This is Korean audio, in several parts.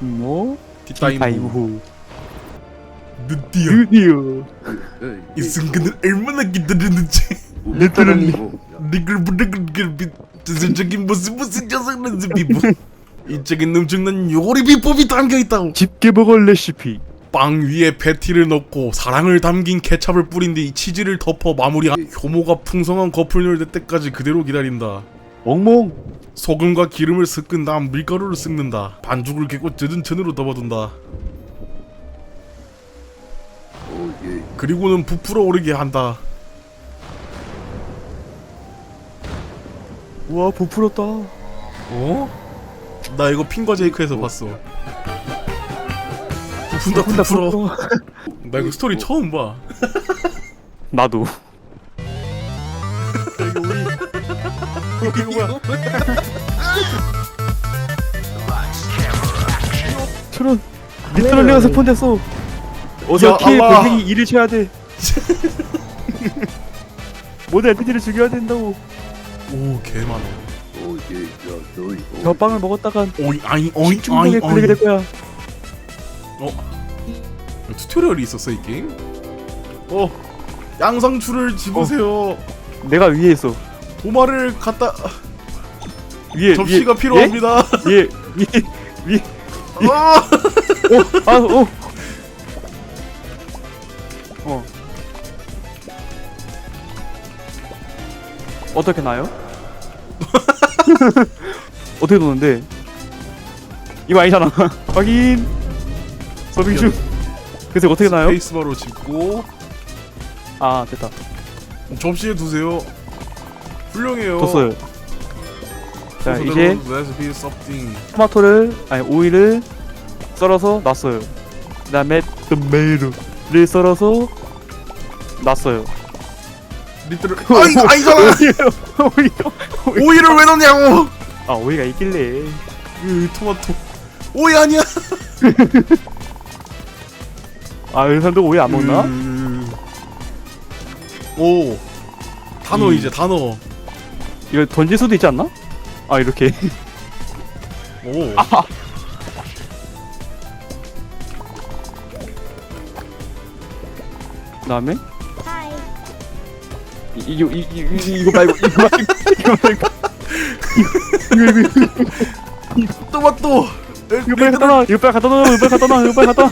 뭐? 타임 후 후. 드디어. 드디어. 이 순간을 얼마나 기다렸는지. 리터럴리 전적인 무슨 무슨 녀석은 비부 이쪽엔 엄청난 요리 비법이 담겨있다고 집게버거 레시피. 빵 위에 패티를 넣고 사랑을 담긴 케찹을 뿌린 뒤 치즈를 덮어 마무리한 효모가 풍성한 거품을 낼 때까지 그대로 기다린다 멍멍 소금과 기름을 섞은 다음 밀가루를 섞는다. 반죽을 개고 젖은 천으로 덮어둔다. 그리고는 부풀어 오르게 한다. 우와 부풀었다. 어? 나 이거 핑거 제이크에서 봤어. 부푼다 부풀어. 나 이거 스토리 처음 봐. 나도 이거 뭐야? 트론 리터럴리가 스폰됐어 어서 알라. 고생이 일을 쳐야 돼. 모든 엔티티를 죽여야 된다고. 오 개 많아. 저 빵을 먹었다간 오잉 아잉 어잉 중독에 아잉 걸리게 될 거야. 튜토리얼이 있었어 이 게임? 어. 양상추를 집으세요. 내가 위에 있어 도마를 갖다 위에 접시가 위에, 필요합니다 위에 위에 위에 아! 오 아 오 어 어떻게 나요? 어떻게 도는데? 이거 아니잖아. 확인. 서빙 중. 그래서 어떻게 나요? 페이스바로 짚고 아 됐다. 접시에 두세요 훌륭해요 뒀어요. 자 이제 토마토를 아니 오이를 썰어서 놨어요. 그다음에 토마토를 썰어서 놨어요. 리트를 아니 아니잖아 오이 오이를 왜 넣냐고 아 오이가 있길래 으 토마토 오이 아니야 아 여기 사람들 오이 안 먹나? 음. 오 단어 음. 이제 단어 이거 던질 수도 있지 않나? 아 이렇게. 오. 그다음에? 이, 이거 이, 이, 이, 이거 말고 이거 말고 이거 말고. 이거 이거 토마토 이거 빨리 갖다 놔. 이거 빨리 갖다 놔. 이거 빨리 갖다 놔. 이거 빨리 갖다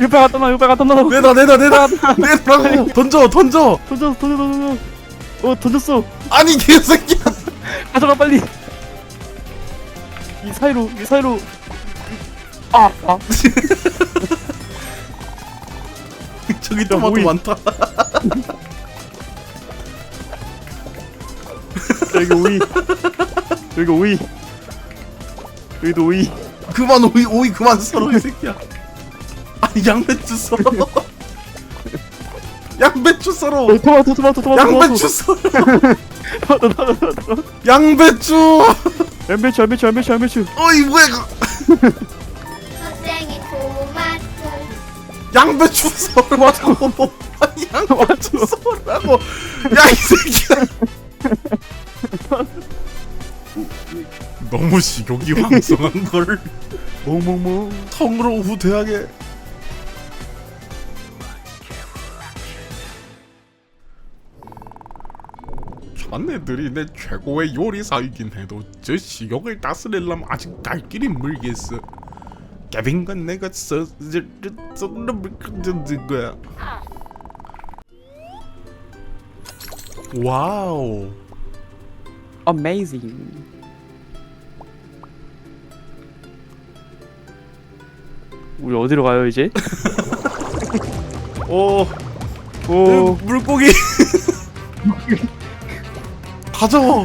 이거 빨리 갖다 놔. 이거 빨리 갖다 놔. 내놔 내놔 내놔. 내놔라고. 던져 던져. 던져 던져 던져. 어 던졌어. 아니 개새끼야 가져가 빨리. 이 사이로 이 사이로. 아 아. 저기 토마토. 많다. 여기 오이. 여기 오이. 여기도 오이. 그만 오이 오이 그만 썰어 이 새끼야. 아니 양배추 썰어. 양배추 썰어. 어, 토마토 토마토 토마토. 양배추 썰어 토마토 토마토 토마토 양배추! 양배추 양배추 양배추 양배추. 어이 뭐야 이거? 헛생이 토마토. 양배추 썰으라고 아니 양배추 썰으라고. 야 이 새끼야. 너무 식욕이 왕성한 걸. 멍멍멍. 텅으로 후퇴하게 자네들이. 내 최고의 요리사이긴 해도 저 식욕을 다스리려면 아직 갈 길이 멀겠어. 개빈건 내가 써... 저... 저... 써는 거야. 와우. Amazing. 우리 어디로 가요 이제? 오... 오, 그 물고기 가져.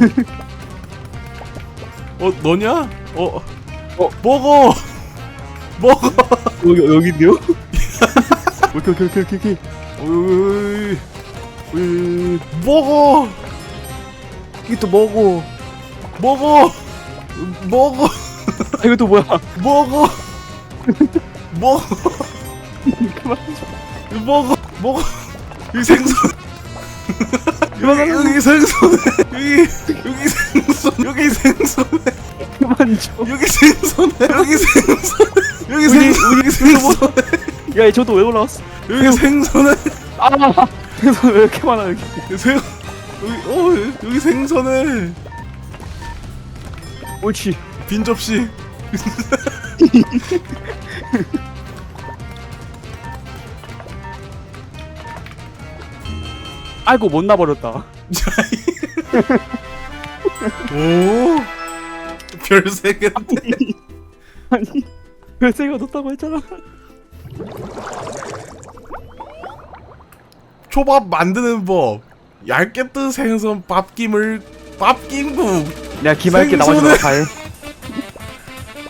어 너냐? 어 어. 먹어. 먹어. 여기 여기인데요? 오케이 오케이 오케이 오케이 오케이. 으이, 으이, 먹어. 이게 또 뭐고? 먹어. 먹어. 아 이거 또 뭐야? 먹어. 먹어. 그만 먹어. 먹어. 여기 생선 그만 여기, 여기 생선에 여기 여기 생선 여기 생선에 그만 좀. 여기 생선에 여기 생선에 여기 생선 여기 생선 야 저도 왜 올라왔어? 여기 생선에 아 생선 왜 이렇게 많아 여기? 생 여기 어 여기 생선에 옳지. 빈 접시 아이고 못 나버렸다. 오 별세 개. 아니 별세가 넣었다고 했잖아. 초밥 만드는 법 얇게 뜬 생선 밥김을 밥김국 내가 김할게 나머지 너가 해.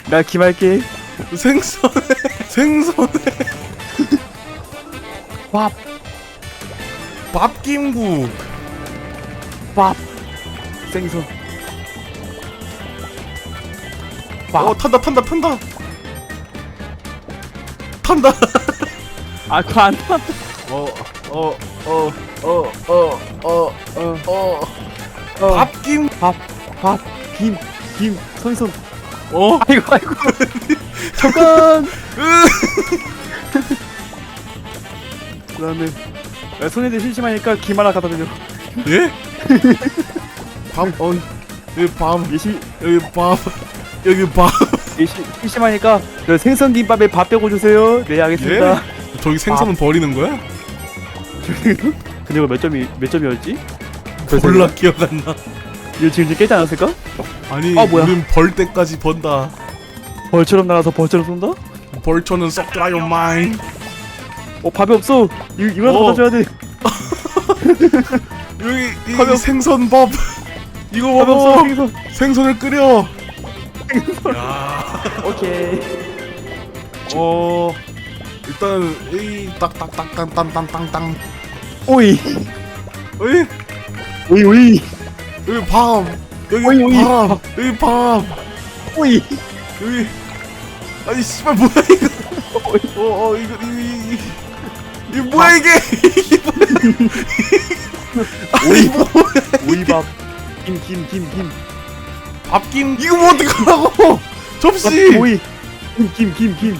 내가 김할게. 생선에 생선에 밥, 밥김국 밥, 생선. 밥. 어 탄다 탄다 탄다 탄다 아, 그거 안 타. 어어어어어어어 어, 밥김 밥, 밥, 김, 김, 생선. 어 아이고, 아이고. 잠깐. 그 다음에, 야, 손에 들 심심하니까 김 하나 갖다 드려. 예? 밥 어, 여기 밥 예시, 여기 밥 여기 밥 예시, 심심하니까 그 생선 김밥에 밥 빼고 주세요. 네, 알겠습니다. 저기 생선은 버리는 거야? 근데 이거 몇 점이, 몇 점이었지? 몰라 기억 안 나. 이거 지금 이제 깨지 않았을까? 아니 아, 뭐야? 우린 벌 때까지 번다. 벌처럼 날아서 벌처럼 쏜다? 벌초는 썩드라요 마인. 어, 밥이 없어. 이, 이거라도 어. 갖다 줘야 돼. 여기 이 가면- 생선밥. 이거 밥이 없어, 먹어. 생선. 생선을 끓여. 야. 오케이. 어 일단 이 딱딱딱땅땅땅땅땅. 오이. 어이 오이, 오이. 여기 밥. 여기 어이, 어이. 밥. 여기 밥. 오이. 여기 아니 씨발 뭐야 이거. 어어 이거 이거 이 이게 뭐야 이게? 이게 뭐야? 뭐야? 오이밥. 김, 김, 김, 김. 밥김 이거 뭐 어떡하라고? 접시. 오이. 김, 김, 김, 김.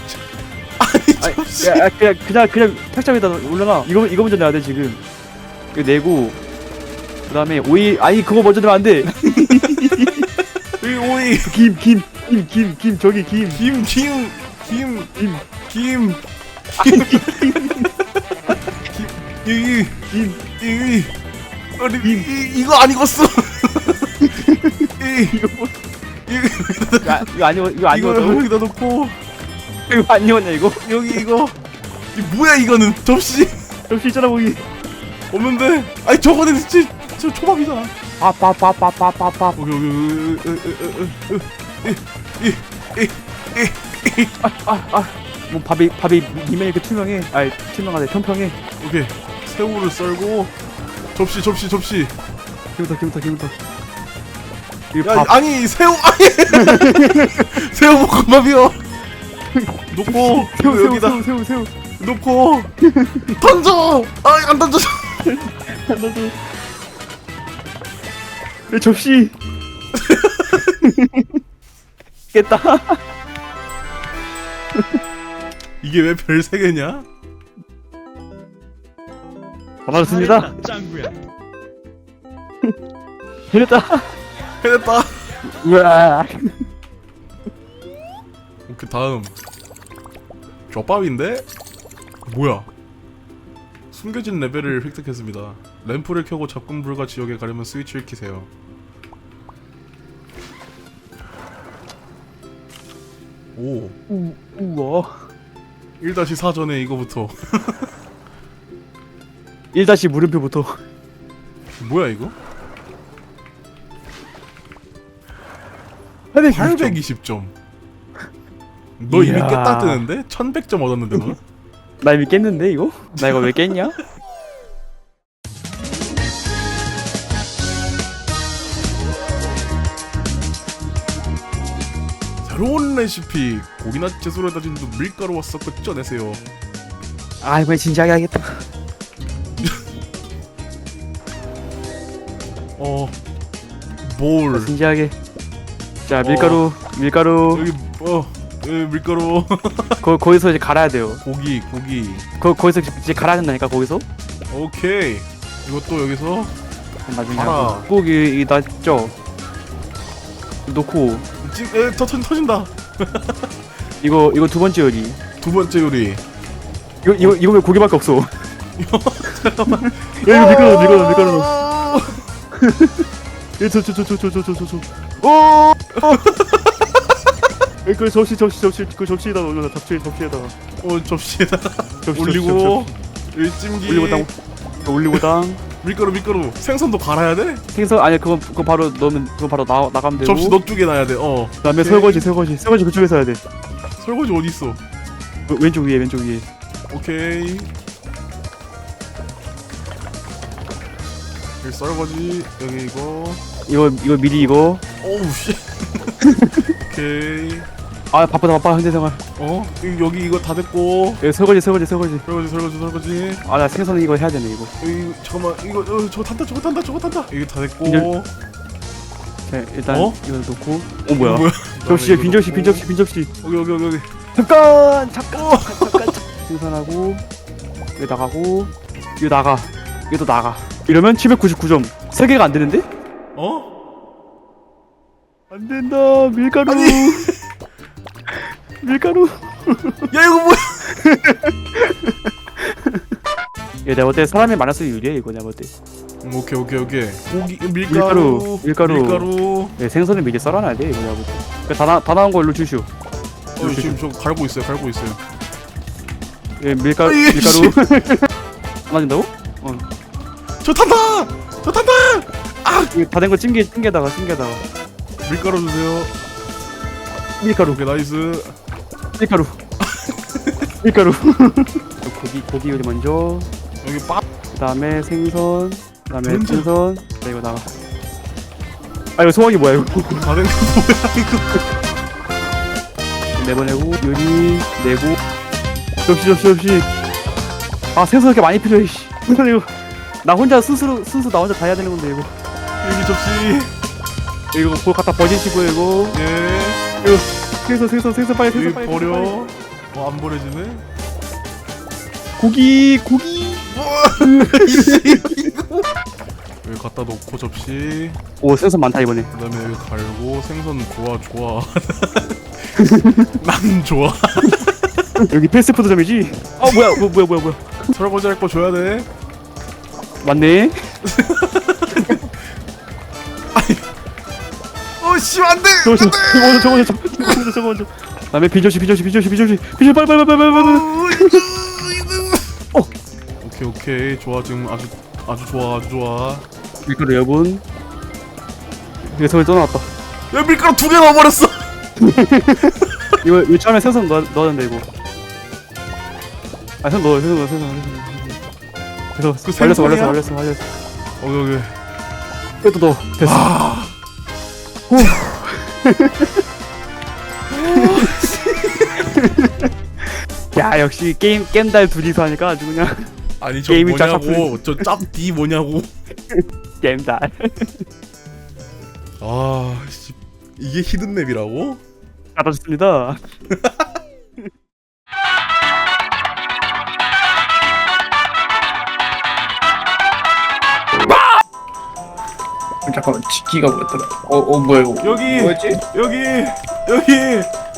아니 아니, 접시. 야, 야, 그냥, 그냥, 그냥 탁자에다 올려놔. 이거, 이거 먼저 내야 돼, 지금. 이거 내고. 그 다음에 오이, 아니, 그거 먼저 넣으면 안 돼. 여기 오이. 김, 김, 김, 김, 김, 저기 김. 김, 김, 김, 김, 김, 여기, 김. 여기, 아니, 김. 이, 이거 안 익었어. 이, 이거 뭐, 이거, 야, 이거 아니워, 이거 이거 아니워. 여기다 놓고, 이거 아니웠냐, 이거? 여기 이거, 이 뭐야 이거는 접시 접시 있잖아, 거기. 없는데, 아니 저거는 진짜 저 초밥이잖아. 밥, 밥, 밥, 밥, 밥, 밥, 밥. 여기 여기, 여기, 이, 이, 이, 이, 이, 아, 아. 뭐 밥이, 밥이 미면 이렇게 투명해. 아니, 투명하네, 평평해. 오케이, 새우를 썰고, 접시, 접시, 접시. 기부터, 기부터. 이거 야, 밥. 아니 새우 아니 새우 볶음밥이요. 놓고 새우, 새우, 여기다 새우, 새우, 새우. 놓고 던져. 아안 던져. 나도. 내 접시. 깼다. 이게 왜 별 세 개냐? 반갑습니다. 해냈다. 해냈다. 우와. 그 다음 족밥인데 뭐야? 숨겨진 레벨을 획득했습니다. 램프를 켜고 접근 불가 지역에 가려면 스위치를 키세요. 오 우, 우와. 1-4 전에 이거부터 1다시 물음표부터. 뭐야 이거? 근데 820점. 너 이미 이야. 깼다 뜨는데? 1100점 얻었는데 너? 나 이미 깼는데 이거? 나 이거 왜 깼냐? 새로운 레시피 고기나 채소를 다진 후 밀가루와 섞어 쪄내세요. 아 이번에 진지하게 하겠다. 어... 볼. 진지하게. 자 밀가루, 밀가루, 여기 어 에, 밀가루. 거, 거기서 이제 갈아야 돼요. 고기 고기. 거, 거기서 이제 갈아야 된다니까 거기서? 오케이. 이것도 여기서 나중에. 하고 꼭이 놨죠 놓고. 찌, 에, 터, 터, 터진다. 이거 이거 두 번째 요리. 두 번째 요리. 이거 이거 이거 왜 고기밖에 없어? 야 이거 밀가루 밀가루 밀가루 저저저저저저저저 오! 그 접시 접시 접시 그 접시에다 올려 접시 접시에다가. 어 접시에다가. 접시, 올리고 접시, 여기 찜기. 올리고당 올리고당 밀가루 밀가루. 생선도 갈아야 돼? 생선 아니 그거 그거 바로 넣으면 그거 바로 나 나가면 되고. 접시 넉두개 놔야 돼 어. 그다음에 오케이. 설거지 설거지. 설거지 그쪽에서 해야 돼. 설거지 어디 있어? 그 왼쪽 위에 왼쪽 위에. 오케이. 여기 설거지 여기 이거. 이거 이거 미리 이거. 오우 씨. 오케이 아 바쁘다 바빠 현대생활. 어? 여기, 여기 이거 다 됐고. 여기 설거지 설거지 설거지. 설거지 설거지 설거지. 아 나 생선 이거 해야 되네 이거. 여기 잠깐만 이거 어, 저거 탄다 저거 탄다 저거 탄다. 이거 다 됐고. 이제- 자 일단 어? 이거 놓고. 어 뭐야? 뭐야 접시에 이거 빈 접시 넣고. 빈 접시 빈 접시. 여기 여기 여기 여기. 잠깐 잠깐. 잠깐 생산하고 이거 나가고 이거 나가 이것도 나가. 이러면 799점. 3개가 안 되는데? 어? 안 된다 밀가루 밀가루. 야 이거 뭐야? 얘 내가 볼때 사람이 많았을 유리해 이거 내가 볼 때. 음, 오케이 오케이 오케이. 고기 밀가루, 밀가루 밀가루. 밀가루. 예, 생선을 미리 썰어놔야 돼 이거 내가 볼 때. 그 다, 나, 다 나온 거 일로 주시오. 어 지금 저 갈고 있어요 갈고 있어요. 예, 밀가루 아이, 밀가루. 안 맞는다고? 어. 저 탄다! 저 탄다! 이거 다된거 찜기 찜게다가 찜게다가. 밀가루 주세요. 밀가루. 오케이 나이스 밀가루. 밀가루. 고기 고기 요리 먼저. 여기 빠 그다음에 생선 그다음에 먼저. 생선. 자 이거 나가 아 이거 소화기 뭐야 이거? 다된 거 뭐야 이거? 내보내고 요리 내고. 접시 접시 접시. 아 생선 이렇게 많이 필요해 씨. 생선 이거. 나 혼자 스스로 스스로 나 혼자 다 해야 되는 건데 이거. 여기 접시. 이거 보 갖다 버리시고 이거. 예 이거 생선 생선 생선 빨리 생선 빨리 버려 생선 빨리. 어안 버려지네? 고기 고기. 여기 갖다 놓고 접시. 오 생선 많다 이번에. 그다음에 여기 갈고 생선 좋아 좋아. 난 좋아. 여기 패스트푸드점이지? 아 뭐야 뭐, 뭐야 뭐야 뭐야. 설거지 할 거 줘야 돼. 맞네. 어씨 안돼 저거 저거 저거 저거 저거 먼저. 그다음에 빈접시 빈접시 빈접시 빈접시. 빈접시 빨리 빨리 빨리 빨리 빨리 어. 오케이 오케이. 좋아 지금 아주 아주 좋아 아주 좋아. 밀가루 여분. 이거 손을 떠나왔다. 야 밀가루 두개 넣어버렸어. 이거 이거 처음에 생선 넣어 넣어야 된다 이거. 아 생선 넣어 생선 넣어 생선 넣어 그래서 그 말렸어 말렸어 생선이야? 말렸어 말렸어. 오케이 오케이. 이것도 넣어. 됐어. 아 야 역시 게임 게임달 둘이서 하니까 아주 그냥 아니 저 게임이 쫙 뭐냐고 저 짭디 뭐냐고 게임달 아 씨, 이게 히든맵이라고? 알아줬습니다 잠깐만 지키가 뭐였더라? 어, 어 뭐야 이거? 여기 뭐였지? 여기 여기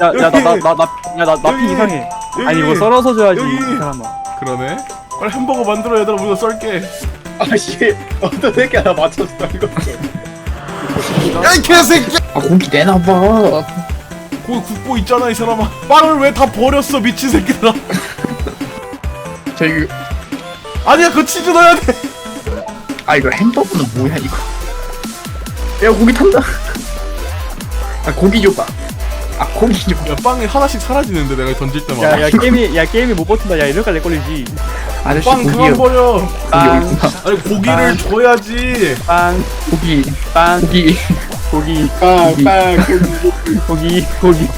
야야나나나나나나피 여기. 이상해 아니 이거 썰어서 줘야지 여기. 이 사람아 그러네 빨리 햄버거 만들어 얘들아 우리가 썰게 아씨 어떤 새끼 하나 맞췄어 이거. 야 이 개새끼 아 고기 내놔봐. 거기 국보 있잖아 이 사람아 빵을 왜 다 버렸어 미친 새끼들아 저 이거 아니야 그 치즈 넣어야 돼 아 이거 햄버거는 뭐야 이거? 야 고기 탄다. 아 고기 줘봐. 아 고기 줘. 야 빵이 하나씩 사라지는데 내가 던질 때마다 야야 게임이 야 게임이 못 버틴다 야 이럴까 내 걸리지 아저씨 빵 그만 고기요. 버려 고기 빵. 여기 있구나. 아니 고기를 빵. 줘야지 빵 고기 빵 고기 고기 빵빵 고기 고기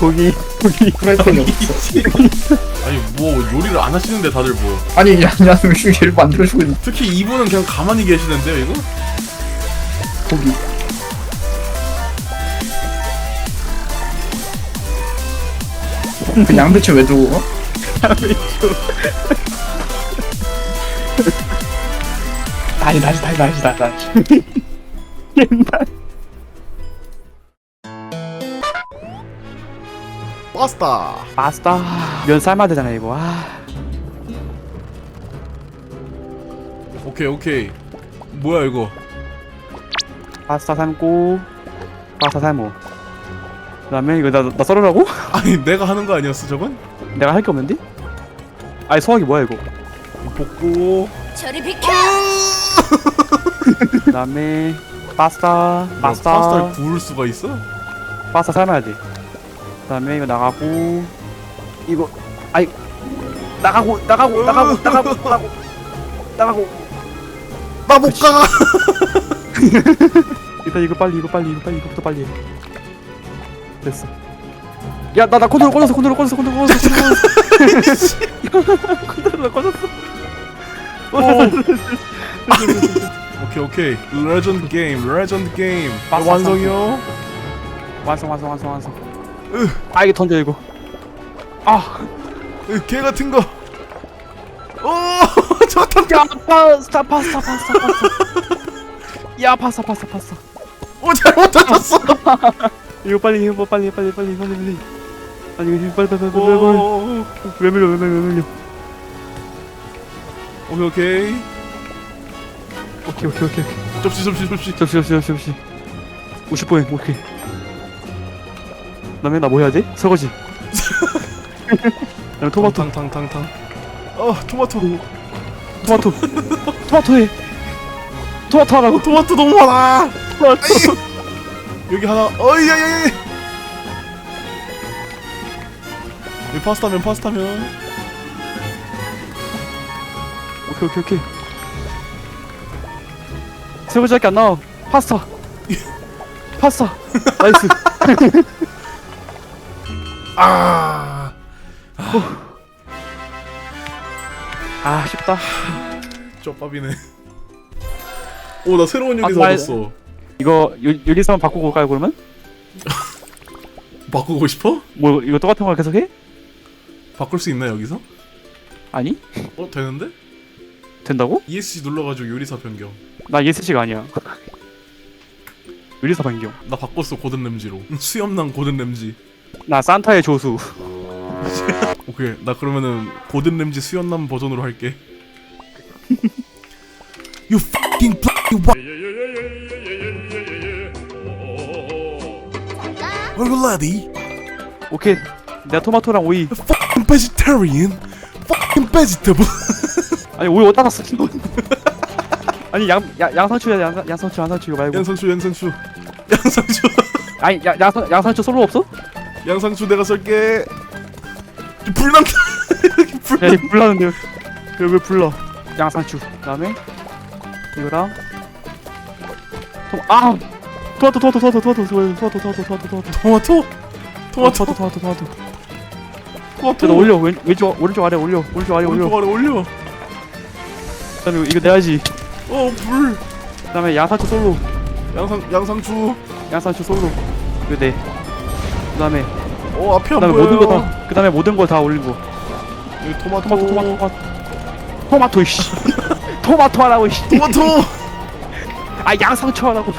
고기 고기 고기 프라이팬이 없어. 아니 뭐 요리를 안 하시는데 다들 뭐 아니 야야 얘를 만들어주고 있는 특히 이분은 그냥 가만히 계시는데요 이거? 고기. 그 양배추 왜 두고? 다시 다시 다시 다시 다시 다시. 옛날. 파스타. 파스타. 면 삶아야 되잖아 이거. 아. 오케이 오케이. 뭐야 이거? 파스타 삶고 파스타 삶고 그 다음에 이거 나, 나 썰으라고? 아니 내가 하는 거 아니었어 저건? 내가 할 게 없는데? 아니 소화기 뭐야 이거 볶고 저리 비켜! 그 다음에 파스타 야, 파스타 파스타를 구울 수가 있어? 파스타 삶아야 돼그 다음에 이거 나가고 이거 아이 나가고 나가고 나가고 나가고 나가고 나가고 나 못 가! 일단 이거 빨리 이거 빨리 이거 빨리 이거부터 빨리 해 됐어. 야 나 나 컨트롤 꺼졌어 컨트롤 꺼졌어 컨트롤 꺼졌어 컨트롤 꺼졌어. 컨트롤 꺼졌어. 오케이 오케이. 레전드 게임 레전드 게임. 파스타 완성이요? 완성 완성 완성 완성. 아 이게 던져 이거. 아. 으, 개 같은 거. 어, 잠깐 야 파스타 파스타 파스타 파스타. 야 파스타 파스타 파스타. 오 잘못 던졌어 이거 빨리 해봐 빨리 빨리 빨리 빨리 빨리. 아니 이거 빨리 빨리 빨리 빨리 빨리 오, 왜 밀려 왜 밀려 왜 밀려? 오케이 오케이. 오케이 오케이 오케이 접시 접시 접시. 접시 접시 접시 접시. 50포인 오케이. 그다음에 나뭐 해야 돼? 설거지. 그다음에 토마토. 탕탕탕탕. 어 토마토. 토마토. 토마토 해. 토마토 하라고. 어, 토마토 너무 많아. 토마토 여기 하나. 어이야야야 여기 파스타면 파스타면. 오케이 오케이 오케이. 할게 안 나와. 파스타. 파스타. 나이스. 아. 아 쉽다. 쪽밥이네. 오 나 새로운 요리 아, 나- 사줬어 이거 요, 요리사만 바꾸고 올까요 그러면? 바꾸고 싶어? 뭐 이거 똑같은 걸 계속 해? 바꿀 수 있나 여기서? 아니 어 되는데? 된다고? ESC 눌러가지고 요리사 변경 나 예스씨가 아니야 요리사 변경 나 바꿨어 고든 램지로 수염난 고든 램지 나 산타의 조수 오케이 나 그러면은 고든 램지 수염남 버전으로 할게 You fucking bloody ready? 오케이. 내가 토마토랑 오이. Fucking vegetarian. Fucking vegetable. 아니 오이 어디다 놨어 이거 아니 양, 양 양상추야 양, 양상추 양상추 이거 말고. 양상추 양상추. 양상추. 아니 양, 양상, 양상추 솔로 없어? 양상추 내가 썰게. 불난다. 불 야이 불나는데. 왜, 왜 불러? 양상추. 그 다음에 이거랑 토, 아 토마토 토마토 토마토 토마토 토마토 토마토 토마토 토마토 토마토 토마토 토마토 토마토 토마토 토마토 저도. 올려 왼, 왼쪽 오른쪽 아래 올려 오른쪽 아래 올려. 오른쪽 아래 올려. 그다음에 이거 내야지. 어불. 그다음에 양상추 솔로. 양상 양상추. 양상추 솔로. 이거 내. 그다음에 어 앞에 안 그다음에 보여요. 모든 거다 그다음에 모든 거 다 올리고 여기 토마토. 토마토 토마토 토마토. 토마토 씨. 토마토 하라고 씨. 토마토. 아 양상추 하라고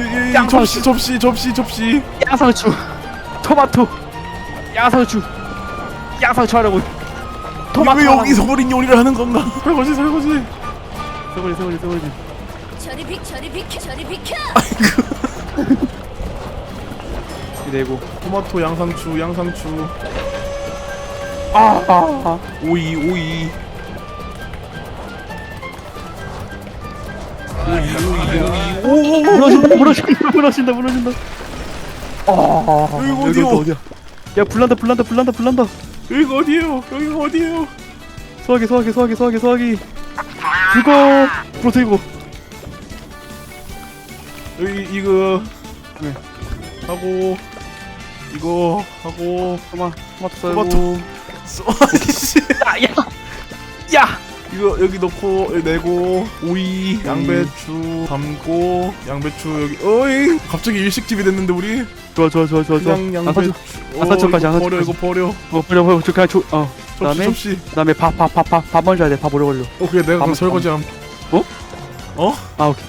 이, 이, 이, 양상추. 접시 접시 접시 접시. 양상추. 토마토. 양상추. 양상추 하라고. 토마토 왜 하라고. 여기서 버린 요리를 하는 건가? 설거지 설거지. 세월이 세월이 세월이 저리 비 저리 비켜 저리 비켜! 내고. 토마토 양상추 양상추. 아, 아, 아. 오이 오이 무너진다 무너진다 무너진다 무너진다. 아 여기가 여기 어디요? 또 어디야? 야 불난다 불난다 불난다 불난다. 여기가 어디에요? 여기가 어디에요? 소화기 소화기 소화기 소화기 소화기. 불고 불어 들고. 여기 이거 네. 하고 이거 하고 토마 토마토 썰고 토마토. 쏘- 아이씨. 야야 야 이거 여기 넣고 여기 내고 오이 양배추 담고 양배추 여기 어이 갑자기 일식집이 됐는데 우리. 좋아 좋아 좋아 좋아 좋아. 그냥 양파주 양배추. 양파주까지, 어, 이거 버려 양파주까지. 이거 버려. 어 버려 버려 저 그냥 줘어. 접시 그다음에 접시. 그다음에 밥밥 밥 밥 먼저 해야 돼밥 오래 걸려. 어 그래 내가 그럼 밥, 설거지함. 아 오케이.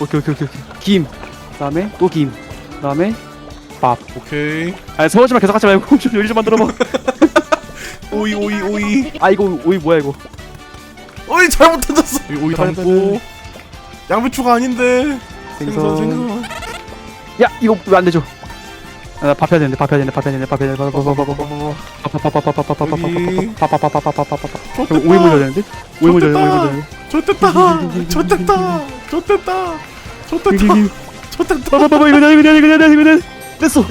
오케이 오케이 오케이 오케이. 김. 그다음에 또 김. 그다음에 밥. 오케이. 아니 설거지만 계속 하지 말고 좀 요리 좀 만들어봐. 오이 오이 오이. 아 이거 오이 뭐야 이거 어이 잘못 던졌어. 여기 오이 담고 양배추가 아닌데. 생선 생선. 야 이거 왜 안 되죠? 아, 밥 해야 되는데 밥 해야 되는데 밥 해야 되는데 밥 해야 되는데 밥 해야 되는데 밥 오이 물려야 되는데 오이 물려야 되는데 좋댔다 좋댔다 좋댔다 좋댔다 좋댔다 봐봐봐 이거 내 이거 내 이거 내 이거 내 됐어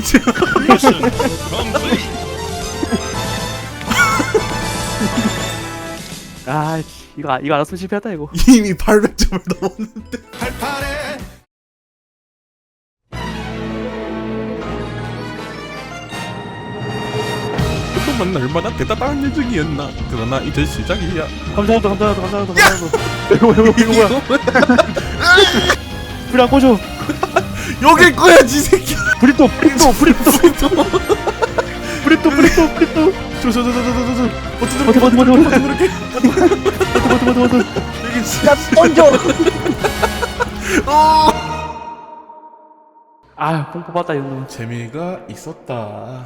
아 이거 아- 이거 알았으면 실패했다 이거. 이미 800점을 넘었는데. 그동안 얼마나 대단한 예정이었나? 그러나 이제 시작이야. 감사합니다 감사합니다 감사합니다 감사합니다. 이거 이거 이거 뭐야? 불이 안 꺼져. 여길 거야 지 새끼. 불이 또 불이 또. 불이 또 불이 또 불이 또 불이 또. 저저저저저저 어떻게 버텨 버텨 버텨 그렇게 버텨 버텨 버텨 버텨 여기 야 던져. 아 뽕 뽑았다 이거 재미가 있었다